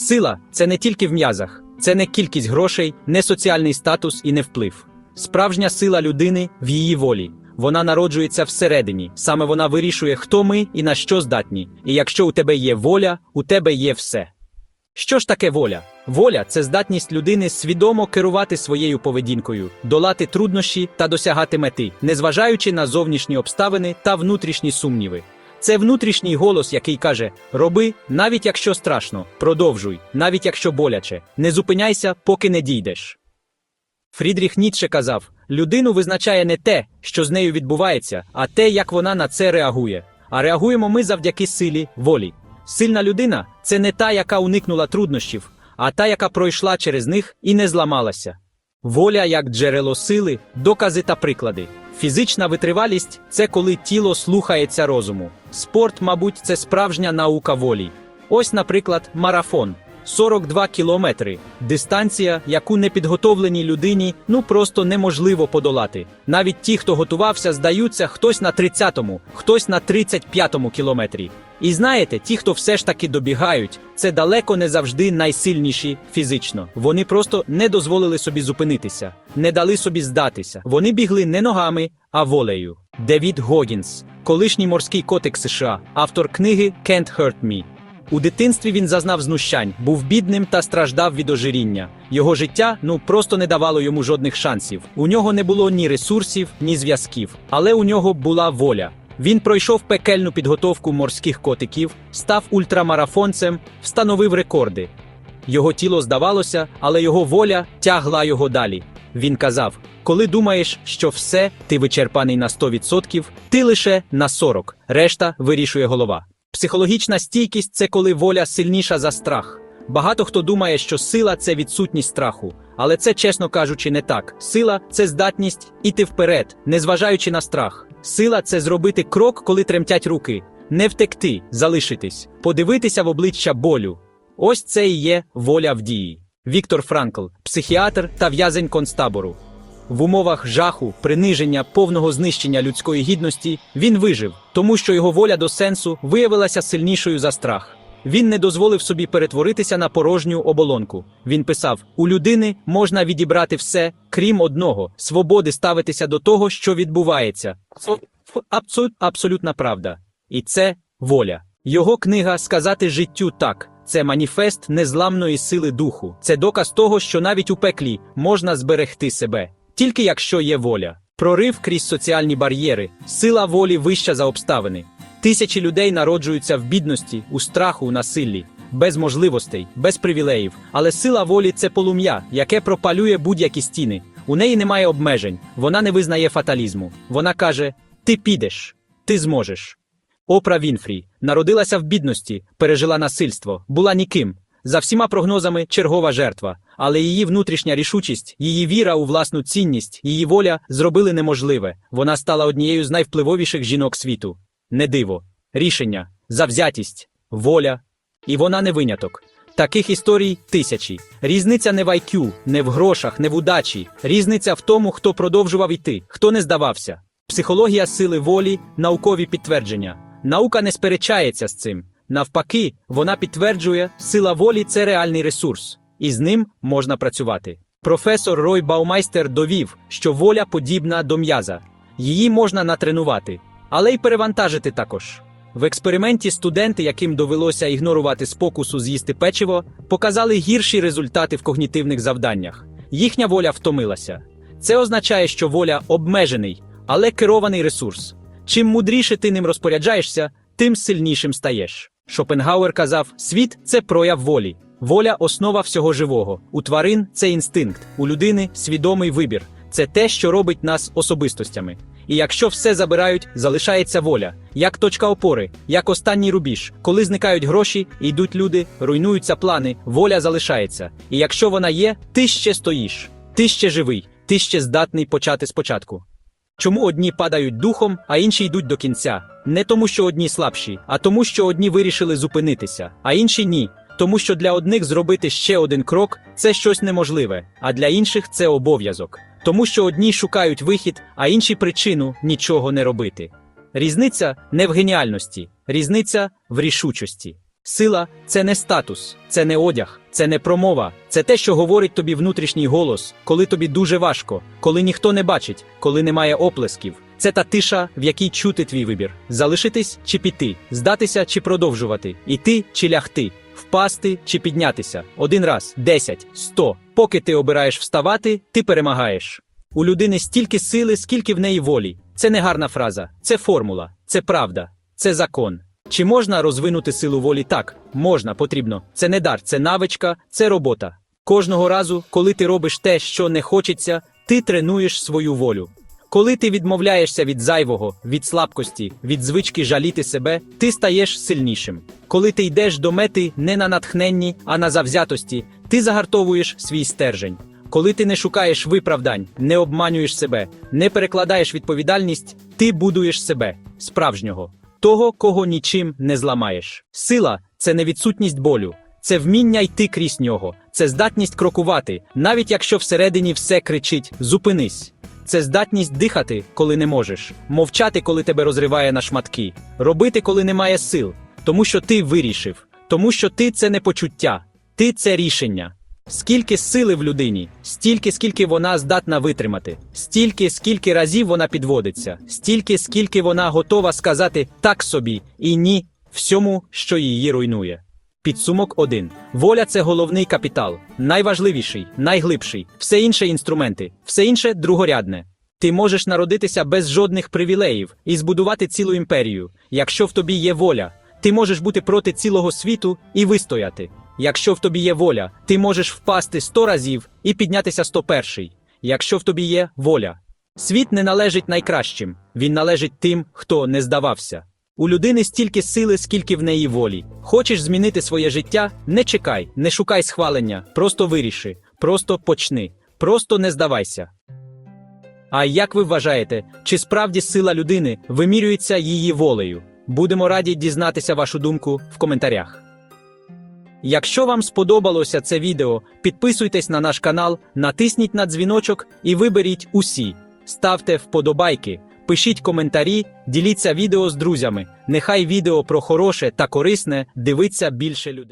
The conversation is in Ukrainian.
Сила це не тільки в м'язах, це не кількість грошей, не соціальний статус і не вплив. Справжня сила людини в її волі. Вона народжується всередині, саме вона вирішує, хто ми і на що здатні. І якщо у тебе є воля, у тебе є все. Що ж таке воля? Воля це здатність людини свідомо керувати своєю поведінкою, долати труднощі та досягати мети, незважаючи на зовнішні обставини та внутрішні сумніви. Це внутрішній голос, який каже: роби, навіть якщо страшно, продовжуй, навіть якщо боляче, не зупиняйся, поки не дійдеш. Фрідріх Ніцше казав: людину визначає не те, що з нею відбувається, а те, як вона на це реагує. А реагуємо ми завдяки силі волі. Сильна людина це не та, яка уникнула труднощів, а та, яка пройшла через них і не зламалася. Воля як джерело сили, докази та приклади. Фізична витривалість це коли тіло слухається розуму. Спорт, мабуть, це справжня наука волі. Ось, наприклад, марафон. 42 кілометри дистанція, яку непідготовленій людині ну просто неможливо подолати. Навіть ті, хто готувався, здаються хтось на 30-му, хтось на 35-му кілометрі. І знаєте, ті, хто все ж таки добігають, це далеко не завжди найсильніші фізично. Вони просто не дозволили собі зупинитися, не дали собі здатися. Вони бігли не ногами, а волею. Девід Гогінс, колишній морський котик США, автор книги Can't Hurt Me. У дитинстві він зазнав знущань, був бідним та страждав від ожиріння. Його життя ну просто не давало йому жодних шансів. У нього не було ні ресурсів, ні зв'язків, але у нього була воля. Він пройшов пекельну підготовку морських котиків, став ультрамарафонцем, встановив рекорди. Його тіло здавалося, але його воля тягла його далі. Він казав: коли думаєш, що все, ти вичерпаний на 100%, ти лише на 40%, решта вирішує голова. Психологічна стійкість це коли воля сильніша за страх. Багато хто думає, що сила це відсутність страху, але це, чесно кажучи, не так. Сила це здатність іти вперед, незважаючи на страх. Сила це зробити крок, коли тремтять руки, не втекти, залишитись, подивитися в обличчя болю. Ось це і є воля в дії. Віктор Франкл, психіатр та в'язень концтабору. В умовах жаху, приниження, повного знищення людської гідності він вижив, тому що його воля до сенсу виявилася сильнішою за страх. Він не дозволив собі перетворитися на порожню оболонку. Він писав: у людини можна відібрати все, крім одного свободи ставитися до того, що відбувається. Абсолют, абсолютна правда. І це воля. Його книга Сказати життю так. Це маніфест незламної сили духу. Це доказ того, що навіть у пеклі можна зберегти себе, тільки якщо є воля. Прорив крізь соціальні бар'єри, сила волі вища за обставини. Тисячі людей народжуються в бідності, у страху, у насиллі, без можливостей, без привілеїв. Але сила волі це полум'я, яке пропалює будь-які стіни. У неї немає обмежень, вона не визнає фаталізму. Вона каже: Ти підеш, ти зможеш. Опра Вінфрі народилася в бідності, пережила насильство, була ніким. За всіма прогнозами чергова жертва, але її внутрішня рішучість, її віра у власну цінність, її воля зробили неможливе. Вона стала однією з найвпливовіших жінок світу. Не диво, рішення, завзятість, воля. І вона не виняток. Таких історій тисячі. Різниця не в IQ, не в грошах, не в удачі. Різниця в тому, хто продовжував іти, хто не здавався. Психологія сили волі, наукові підтвердження. Наука не сперечається з цим. Навпаки, вона підтверджує, сила волі це реальний ресурс, і з ним можна працювати. Професор Рой Баумайстер довів, що воля подібна до м'яза. Її можна натренувати, але й перевантажити також. В експерименті студенти, яким довелося ігнорувати спокусу з'їсти печиво, показали гірші результати в когнітивних завданнях. Їхня воля втомилася. Це означає, що воля обмежений, але керований ресурс. Чим мудріше ти ним розпоряджаєшся, тим сильнішим стаєш. Шопенгауер казав: світ це прояв волі. Воля основа всього живого. У тварин це інстинкт, у людини свідомий вибір. Це те, що робить нас особистостями. І якщо все забирають, залишається воля, як точка опори, як останній рубіж. Коли зникають гроші, йдуть люди, руйнуються плани, воля залишається. І якщо вона є, ти ще стоїш, ти ще живий, ти ще здатний почати спочатку. Чому одні падають духом, а інші йдуть до кінця? Не тому, що одні слабші, а тому, що одні вирішили зупинитися, а інші ні. Тому що для одних зробити ще один крок це щось неможливе, а для інших це обов'язок. Тому що одні шукають вихід, а інші причину нічого не робити. Різниця не в геніальності, різниця в рішучості. Сила це не статус, це не одяг, це не промова, це те, що говорить тобі внутрішній голос, коли тобі дуже важко, коли ніхто не бачить, коли немає оплесків. Це та тиша, в якій чути твій вибір: залишитись чи піти, здатися чи продовжувати, іти чи лягти, впасти чи піднятися. Один раз, десять, сто. Поки ти обираєш вставати, ти перемагаєш. У людини стільки сили, скільки в неї волі. Це не гарна фраза, це формула, це правда, це закон. Чи можна розвинути силу волі так? Можна, потрібно. Це не дар, це навичка, це робота. Кожного разу, коли ти робиш те, що не хочеться, ти тренуєш свою волю. Коли ти відмовляєшся від зайвого, від слабкості, від звички жаліти себе, ти стаєш сильнішим. Коли ти йдеш до мети не на натхненні, а на завзятості, ти загартовуєш свій стержень. Коли ти не шукаєш виправдань, не обманюєш себе, не перекладаєш відповідальність, ти будуєш себе справжнього, того, кого нічим не зламаєш. Сила це не відсутність болю, це вміння йти крізь нього, це здатність крокувати, навіть якщо всередині все кричить: зупинись. Це здатність дихати, коли не можеш, мовчати, коли тебе розриває на шматки, робити, коли немає сил, тому що ти вирішив, тому що ти це не почуття, ти це рішення. Скільки сили в людині, стільки, скільки вона здатна витримати, стільки, скільки разів вона підводиться, стільки, скільки вона готова сказати так собі і ні всьому, що її руйнує. Підсумок 1. Воля це головний капітал, найважливіший, найглибший, все інше інструменти, все інше другорядне. Ти можеш народитися без жодних привілеїв і збудувати цілу імперію, якщо в тобі є воля. Ти можеш бути проти цілого світу і вистояти. Якщо в тобі є воля, ти можеш впасти сто разів і піднятися сто перший. Якщо в тобі є воля. Світ не належить найкращим, він належить тим, хто не здавався. У людини стільки сили, скільки в неї волі. Хочеш змінити своє життя? Не чекай, не шукай схвалення, просто виріши, просто почни, просто не здавайся. А як ви вважаєте, чи справді сила людини вимірюється її волею? Будемо раді дізнатися вашу думку в коментарях. Якщо вам сподобалося це відео, підписуйтесь на наш канал, натисніть на дзвіночок і виберіть усі. Ставте вподобайки, пишіть коментарі, діліться відео з друзями. Нехай відео про хороше та корисне дивиться більше людей.